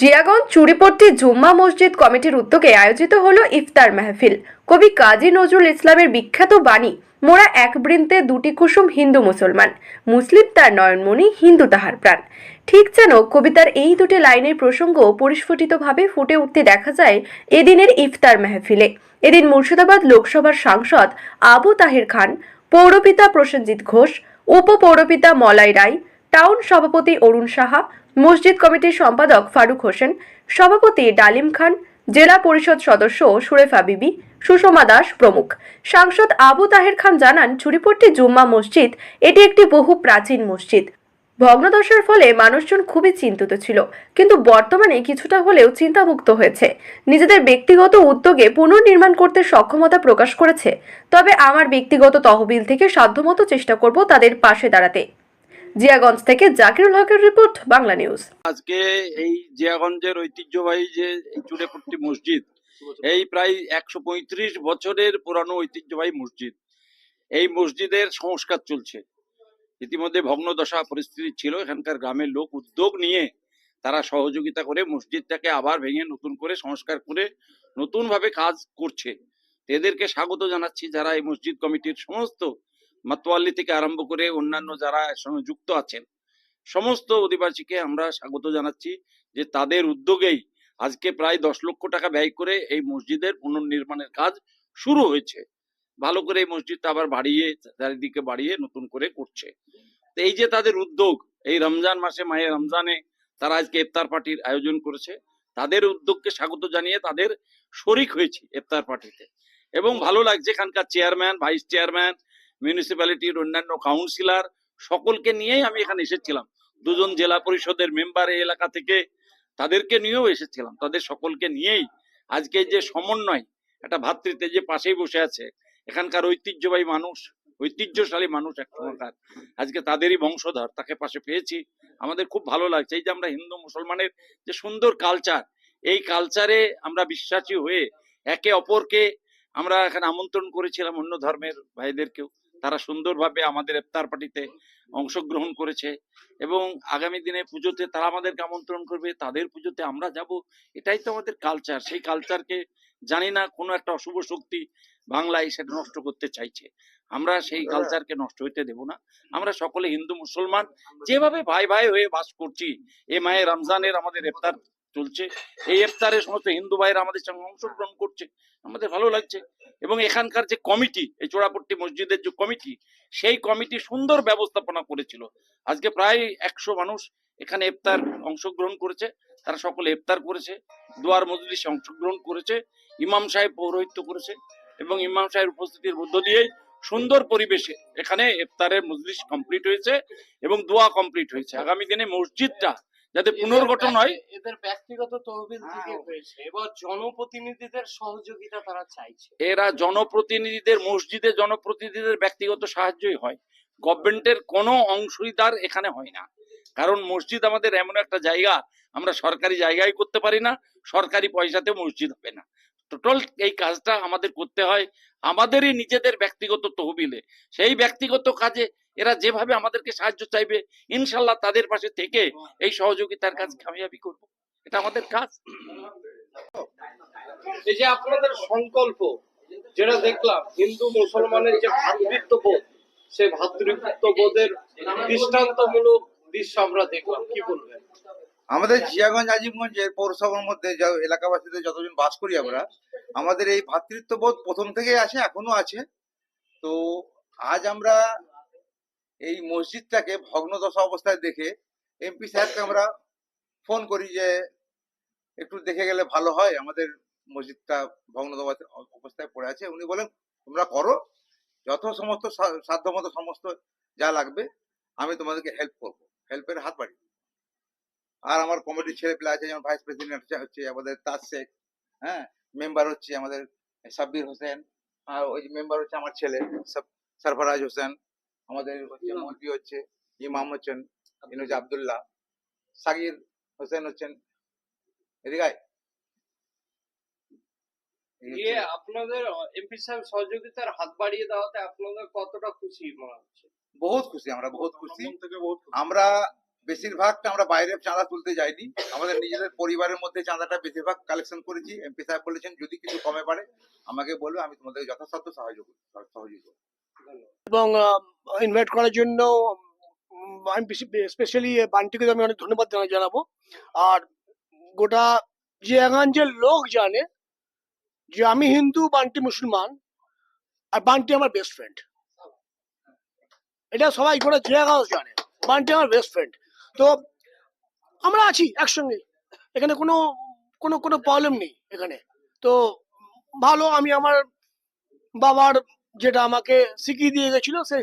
জিয়াগঞ্জ চুরিপট্টি জুম্মা মসজিদ কমিটির উদ্যোগে আয়োজিত হলো ইফতার মাহফিল। কবি কাজী নজরুল ইসলামের বিখ্যাত বাণী, মোরা এক বৃন্তে দুটি কুসুম হিন্দু মুসলমান। মুসলিম তার নয়নমণি, হিন্দু তাহার প্রাণ। ঠিক যেন কবিতার এই দুটি লাইনের প্রসঙ্গ পরিস্ফুটিতভাবে ফুটে উঠতে দেখা যায় এদিনের ইফতার মাহফিলে। এদিন মুর্শিদাবাদ লোকসভার সাংসদ আবু তাহের খান, পৌরপিতা প্রসেনজিৎ ঘোষ, উপপৌরপিতা মলাই রায় টাউন সভাপতি অরুণ সাহা, মসজিদ কমিটির সম্পাদক ফারুক হোসেন, সভাপতি ডালিম খান, জেলা পরিষদ সদস্য সুরেফা বিবি, সুষমা দাস প্রমুখ। সাংসদ আবু তাহের খান জানান ছুরিপট্টি জুম্মা মসজিদ, এটি একটি বহু প্রাচীন মসজিদ। ভগ্নদশার ফলে মানুষজন খুবই চিন্তিত ছিল, কিন্তু বর্তমানে কিছুটা হলেও চিন্তামুক্ত হয়েছে। নিজেদের ব্যক্তিগত উদ্যোগে পুনর্নির্মাণ করতে সক্ষমতা প্রকাশ করেছে, তবে আমার ব্যক্তিগত তহবিল থেকে সাধ্যমতো চেষ্টা করব তাদের পাশে দাঁড়াতে। জিয়াগঞ্জ থেকে জাকিরুল হকের রিপোর্ট, বাংলা নিউজ। আজকে এই জিয়াগঞ্জের ঐতিহ্যবাহী যে চুড়েপট্টি মসজিদ, এই প্রায় একশো পঁয়ত্রিশ বছরের পুরানো ঐতিহ্যবাহী মসজিদ। এই মসজিদের সংস্কার চলছে। ইতিমধ্যে ভগ্নদশা পরিস্থিতি ছিল, এখানকার গ্রামের লোক উদ্যোগ নিয়ে তারা সহযোগিতা করে মসজিদটাকে আবার ভেঙে নতুন করে সংস্কার করে নতুনভাবে কাজ করছে। এদেরকে স্বাগত জানাচ্ছি যারা এই মসজিদ কমিটির সমস্ত মাতোয়াল্লি থেকে আরম্ভ করে অন্যান্য যারা এর সঙ্গে যুক্ত আছেন, সমস্ত অধিবাসীকে আমরা স্বাগত জানাচ্ছি যে তাদের উদ্যোগেই আজকে প্রায় দশ লক্ষ টাকা ব্যয় করে এই মসজিদের পুনর্নির্মাণের কাজ শুরু হয়েছে। ভালো করে এই মসজিদটা আবার বাড়িয়ে, চারিদিকে বাড়িয়ে নতুন করে করছে। তো এই যে তাদের উদ্যোগ, এই রমজান মাসে মাহে রমজানে তারা আজকে ইফতার পার্টির আয়োজন করেছে। তাদের উদ্যোগকে স্বাগত জানিয়ে তাদের শরিক হয়েছি ইফতার পার্টিতে। এবং ভালো লাগছে এখানকার চেয়ারম্যান, ভাইস চেয়ারম্যান মিউনিসিপ্যালিটির অন্যান্য কাউন্সিলর সকলকে নিয়েই আমি এখানে এসেছিলাম। দুজন জেলা পরিষদের মেম্বার এই এলাকা থেকে তাদেরকে নিয়েও এসেছিলাম। তাদের সকলকে নিয়েই আজকে যে সমন্বয়, একটা ভাতৃত্বে যে পাশেই বসে আছে, এখানকার ঐতিহ্যবাহী মানুষ, ঐতিহ্যশালী মানুষ এক সময়কার আজকে তাদেরই বংশধর, তাকে পাশে পেয়েছি। আমাদের খুব ভালো লাগছে। এই যে আমরা হিন্দু মুসলমানের যে সুন্দর কালচার এই কালচারে আমরা বিশ্বাসী হয়ে একে অপরকে আমরা এখানে আমন্ত্রণ করেছিলাম অন্য ধর্মের ভাইদেরকেও। তারা সুন্দরভাবে আমাদের ইফতার পার্টিতে অংশগ্রহণ করেছে এবং আগামী দিনে পুজোতে তারা আমাদেরকে আমন্ত্রণ করবে তাদের পুজোতে আমরা যাব এটাই তো আমাদের কালচার সেই কালচারকে জানি না কোনো একটা অশুভ শক্তি বাংলায় সেটা নষ্ট করতে চাইছে। আমরা সেই কালচারকে নষ্ট হইতে দেব না। আমরা সকলে হিন্দু মুসলমান যেভাবে ভাই ভাই হয়ে বাস করছি এ মায়ে রমজানের আমাদের ইফতার চলছে। এই ইফতারে সমস্ত হিন্দু ভাইরা আমাদের সঙ্গে অংশগ্রহণ করছে। আমাদের ভালো লাগছে। এবং এখানকার যে কমিটি, এই চোড়াপট্টি মসজিদের যে কমিটি, সেই কমিটি সুন্দর ব্যবস্থাপনা করেছিল। আজকে প্রায় একশো মানুষ এখানে ইফতার অংশগ্রহণ করেছে। তারা সকলে ইফতার করেছে। দুয়ার মজলিসে অংশগ্রহণ করেছে। ইমাম সাহেব পৌরোহিত্য করেছে। এবং ইমাম সাহেব উপস্থিতির মধ্য দিয়েই সুন্দর পরিবেশে এখানে ইফতারের মজলিস কমপ্লিট হয়েছে এবং দোয়া কমপ্লিট হয়েছে। আগামী দিনে মসজিদটা যাতে পুনর্গঠন হয়। এদের ব্যক্তিগত তহবিল থেকে হয়েছে এবার জনপ্রতিনিধিদের সহযোগিতা তারা চাইছে। এরা জনপ্রতিনিধিদের মসজিদে জনপ্রতিনিধিদের ব্যক্তিগত সাহায্যই হয়। গভর্নমেন্টের কোনো অংশীদার এখানে হয় না। কারণ মসজিদ আমাদের এমন একটা জায়গা আমরা সরকারি জায়গায় করতে পারি না সরকারি পয়সাতে মসজিদ হবে না। টোটাল এই কাজটা আমাদের করতে হয়। আমাদেরই নিজেদের ব্যক্তিগত তহবিলে। সেই ব্যক্তিগত কাজে এরা যেভাবে আমাদেরকে সাহায্য চাইবে ইনশাল্লাহ তাদের পাশে থেকে এই সহযোগিতার কাজ কামিয়াবি করব। এটা আমাদের কাজ। এই যে আপনাদের সংকল্প যেটা দেখলাম হিন্দু মুসলমানের যে ভ্রাতৃত্ববোধ সেই ভ্রাতৃত্ববোধের দৃষ্টান্তমূলক দৃশ্য আমরা দেখলাম। কি বলবেন? আমাদের জিয়াগঞ্জ আজিমগঞ্জের পৌরসভার মধ্যে এলাকাবাসীদের যতজন বাস করি আমরা আমাদের এই ভ্রাতৃত্ববোধ প্রথম থেকেই আছে এখনও আছে। তো আজ আমরা এই মসজিদটাকে ভগ্নদশা অবস্থায় দেখে এমপি সাহেবকে আমরা ফোন করি যে, একটু দেখে গেলে ভালো হয়, আমাদের মসজিদটা ভগ্নদশা অবস্থায় পড়ে আছে উনি বলেন, তোমরা করো যত সমস্ত সাধ্যমতো সমস্ত যা লাগবে, আমি তোমাদেরকে হেল্প করব হেল্পের হাত বাড়িয়ে। আর আমার কমিটির ছেলে পেলে আছে, যেমন ভাইস প্রেসিডেন্ট হচ্ছে আমাদের তাজ শেখ হ্যাঁ মেম্বার হচ্ছে আমাদের সাব্বির হোসেন, আর ওই মেম্বার হচ্ছে আমার ছেলে সরফরাজ হোসেন আমাদের হচ্ছে মুরগি হচ্ছে ইমাম হচ্ছেন ইনি হচ্ছে আবদুল্লাহ সাগির হোসেন হচ্ছেন। এদিকে হচ্ছে- আপনাদের এমপি সাহেব সহযোগিতার হাত বাড়িয়ে দেওয়াতে আপনাদের কতটা খুশি মনে হচ্ছে? বহুত খুশি আমরা বহুত খুশি। আমরা বেশিরভাগটা আমরা বাইরে চাঁদা তুলতে যাইনি। আমাদের নিজেদের পরিবারের মধ্যে চাঁদাটা বেশিরভাগ কালেকশন করেছি। এমপি সাহেব বলেছেন যদি কিছু কমে পারে আমাকে বলবে আমি তোমাদের যথাসাধ্য সাহায্য করব সহযোগী করব। এবং ইনভাইট করার জন্য আমি স্পেশালি বান্টিকে আমি অনেক ধন্যবাদ জানাব। আর গোটা জিয়াগঞ্জের লোক জানে যে আমি হিন্দু, বান্টি মুসলমান, আর বান্টি আমার বেস্ট ফ্রেন্ড এটা সবাই গোটা জিয়াগঞ্জ জানে, বান্টি আমার বেস্ট ফ্রেন্ড তো আমরা আছি একসঙ্গে, এখানে কোনো কোনো কোনো প্রবলেম নেই এখানে। তো ভালো, আমি আমার বাবার যেটা আমাকে শিখিয়ে দিয়ে গেছিল, সেই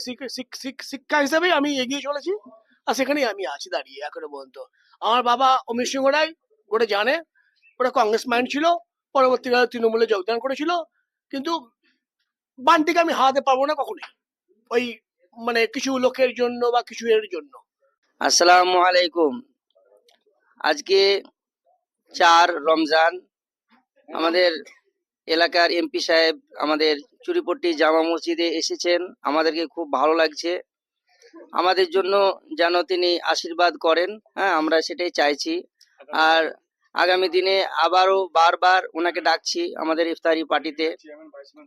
শিক্ষা হিসাবে আমি এগিয়ে চলেছি আর সেখানেই আমি আছি দাঁড়িয়ে এখনও পর্যন্ত। আমার বাবা অমিত সিংহ রায়, ওটা জানে, ওটা কংগ্রেস মাইন্ড ছিল, পরবর্তীকালে তৃণমূলে যোগদান করেছিল, কিন্তু বানটিকে আমি হারাতে পারব না কখনোই, ওই মানে কিছু লোকের জন্য বা কিছু এর জন্য। আসসালামু আলাইকুম। আজকে চার রমজান, আমাদের এলাকার এমপি সাহেব আমাদের চুরিপট্টি জামা মসজিদে এসেছেন। আমাদেরকে খুব ভালো লাগছে। আমাদের জন্য যেন তিনি আশীর্বাদ করেন। হ্যাঁ আমরা সেটাই চাইছি। আর আগামী দিনে আবারও বারবার ওনাকে ডাকছি আমাদের ইফতারি পার্টিতে।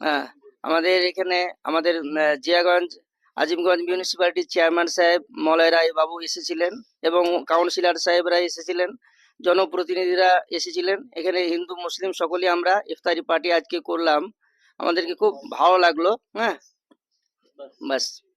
হ্যাঁ আমাদের এখানে আমাদের জিয়াগঞ্জ, আজিমগঞ্জ মিউনিসিপ্যালিটির চেয়ারম্যান সাহেব মলয় রায় বাবু এসেছিলেন এবং কাউন্সিলর সাহেবরা এসেছিলেন। জনপ্রতিনিধিরা এসেছিলেন। এখানে হিন্দু, মুসলিম সকলেই আমরা ইফতারি পার্টি আজকে করলাম। আমাদেরকে খুব ভালো লাগল হ্যাঁ? বাস।